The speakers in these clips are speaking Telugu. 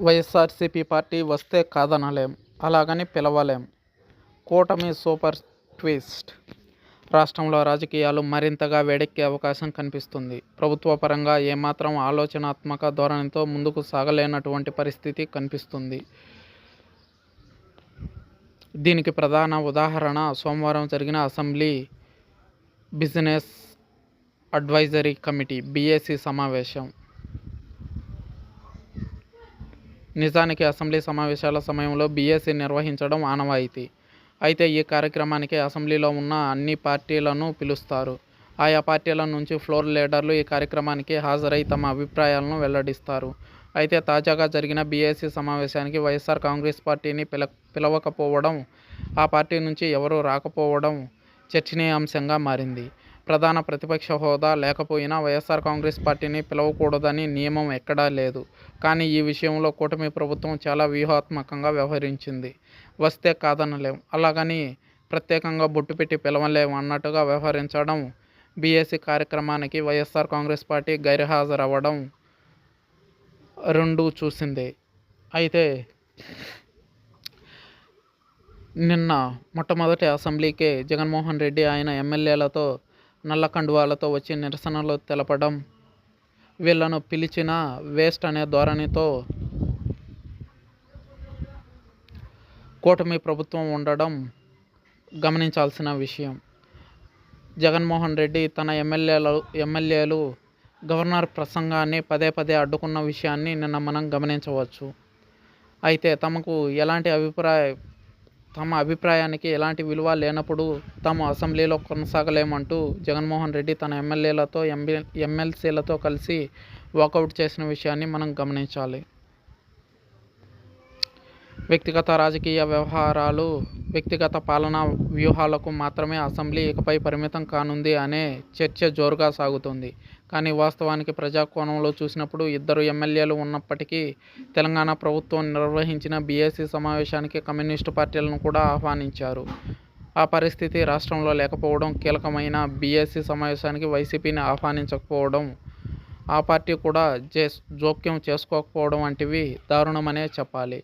వైఎస్ఆర్సీపీ పార్టీ వస్తే కాదనలేం అలాగని పిలవలేం. కూటమి సూపర్ ట్విస్ట్. రాష్ట్రంలో రాజకీయాలు మరింతగా వేడెక్కే అవకాశం కనిపిస్తుంది. ప్రభుత్వ పరంగా ఏమాత్రం ఆలోచనాత్మక ధోరణితో ముందుకు సాగలేనటువంటి పరిస్థితి కనిపిస్తుంది. దీనికి ప్రధాన ఉదాహరణ సోమవారం జరిగిన assembly business advisory committee BAC సమావేశం. నిజానికి అసెంబ్లీ సమావేశాల సమయంలో బీఎస్సీ నిర్వహించడం ఆనవాయితీ. అయితే ఈ కార్యక్రమానికి అసెంబ్లీలో ఉన్న అన్ని పార్టీలను పిలుస్తారు. ఆయా పార్టీల నుంచి ఫ్లోర్ లీడర్లు ఈ కార్యక్రమానికి హాజరై తమ అభిప్రాయాలను వెల్లడిస్తారు. అయితే తాజాగా జరిగిన బీఏసీ సమావేశానికి వైఎస్ఆర్ కాంగ్రెస్ పార్టీని పిల పిలవకపోవడం ఆ పార్టీ నుంచి ఎవరూ రాకపోవడం చర్చనీయాంశంగా మారింది. ప్రధాన ప్రతిపక్ష హోదా లేకపోయినా వైఎస్ఆర్ కాంగ్రెస్ పార్టీని పిలవకూడదని నియమం ఎక్కడా లేదు. కానీ ఈ విషయంలో కూటమి ప్రభుత్వం చాలా వ్యూహాత్మకంగా వ్యవహరించింది. వస్తే కాదనలేం. అలాగని ప్రత్యేకంగా బొట్టు పెట్టి పిలవలేం అన్నట్టుగా వ్యవహరించడం బీఎస్సీ కార్యక్రమానికి వైఎస్ఆర్ కాంగ్రెస్ పార్టీ గైర్హాజరవ్వడం రెండు చూసింది. అయితే నిన్న మొట్టమొదటి అసెంబ్లీకే జగన్మోహన్ రెడ్డి ఆయన ఎమ్మెల్యేలతో నల్ల కండువాలతో వచ్చి నిరసనలు తెలపడం వీళ్ళను పిలిచిన వేస్ట్ అనే ధోరణితో కూటమి ప్రభుత్వం ఉండడం గమనించాల్సిన విషయం. జగన్మోహన్ రెడ్డి తన ఎమ్మెల్యేలు ఎమ్మెల్యేలు గవర్నర్ ప్రసంగాన్ని పదే పదే అడ్డుకున్న విషయాన్ని నిన్న మనం గమనించవచ్చు. అయితే తమకు ఎలాంటి అభిప్రాయ తమ అభిప్రాయానికి ఎలాంటి విలువ లేనప్పుడు తాము అసెంబ్లీలో కొనసాగలేమంటూ జగన్మోహన్ రెడ్డి తన ఎమ్మెల్యేలతో ఎంబీ ఎమ్మెల్సీలతో కలిసి వాకౌట్ చేసిన విషయాన్ని మనం గమనించాలి. వ్యక్తిగత రాజకీయ వ్యవహారాలు వ్యక్తిగత పాలనా వ్యూహాలకు మాత్రమే అసెంబ్లీ ఇకపై పరిమితం కానుంది అనే చర్చ జోరుగా సాగుతోంది. కానీ వాస్తవానికి ప్రజాకోణంలో చూసినప్పుడు ఇద్దరు ఎమ్మెల్యేలు ఉన్నప్పటికీ తెలంగాణ ప్రభుత్వం నిర్వహించిన బీఎస్సీ సమావేశానికి కమ్యూనిస్టు పార్టీలను కూడా ఆహ్వానించారు. ఆ పరిస్థితి రాష్ట్రంలో లేకపోవడం కీలకమైన బీఎస్సీ సమావేశానికి వైసీపీని ఆహ్వానించకపోవడం ఆ పార్టీ కూడా జే జోక్యం చేసుకోకపోవడం వంటివి దారుణమనే చెప్పాలి.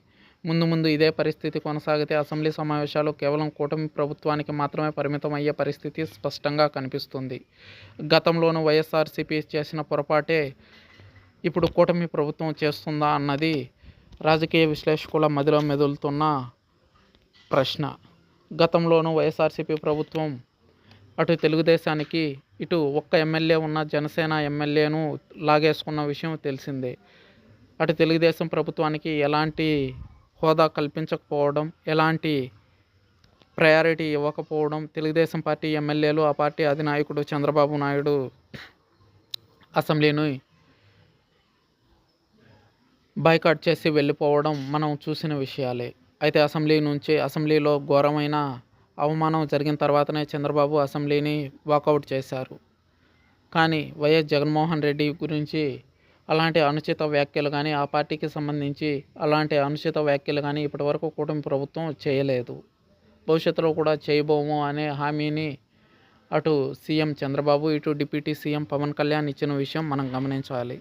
ముందు ముందు ఇదే పరిస్థితి కొనసాగితే అసెంబ్లీ సమావేశాలు కేవలం కూటమి ప్రభుత్వానికి మాత్రమే పరిమితం అయ్యే పరిస్థితి స్పష్టంగా కనిపిస్తుంది. గతంలోనూ వైఎస్ఆర్సీపీ చేసిన పొరపాటే ఇప్పుడు కూటమి ప్రభుత్వం చేస్తుందా అన్నది రాజకీయ విశ్లేషకుల మదిలో మెదులుతున్న ప్రశ్న. గతంలోనూ వైఎస్ఆర్సీపీ ప్రభుత్వం అటు తెలుగుదేశానికి ఇటు ఒక్క ఎమ్మెల్యే ఉన్న జనసేన ఎమ్మెల్యేను లాగేసుకున్న విషయం తెలిసిందే. అటు తెలుగుదేశం ప్రభుత్వానికి ఎలాంటి హోదా కల్పించకపోవడం ఎలాంటి ప్రయారిటీ ఇవ్వకపోవడం తెలుగుదేశం పార్టీ ఎమ్మెల్యేలు ఆ పార్టీ అధినాయకుడు చంద్రబాబు నాయుడు అసెంబ్లీని బైకాట్ చేసి వెళ్ళిపోవడం మనం చూసిన విషయాలే. అయితే అసెంబ్లీ నుంచి అసెంబ్లీలో ఘోరమైన అవమానం జరిగిన తర్వాతనే చంద్రబాబు అసెంబ్లీని వాకౌట్ చేశారు. కానీ వైఎస్ జగన్మోహన్ రెడ్డి గురించి అలాంటి అనుచిత వ్యాఖ్యలు కానీ ఆ పార్టీకి సంబంధించి అలాంటి అనుచిత వ్యాఖ్యలు కానీ ఇప్పటివరకు కూటమి ప్రభుత్వం చేయలేదు. భవిష్యత్తులో కూడా చేయబోము అనే హామీని అటు సీఎం చంద్రబాబు ఇటు డిప్యూటీ సీఎం పవన్ కళ్యాణ్ ఇచ్చిన విషయం మనం గమనించాలి.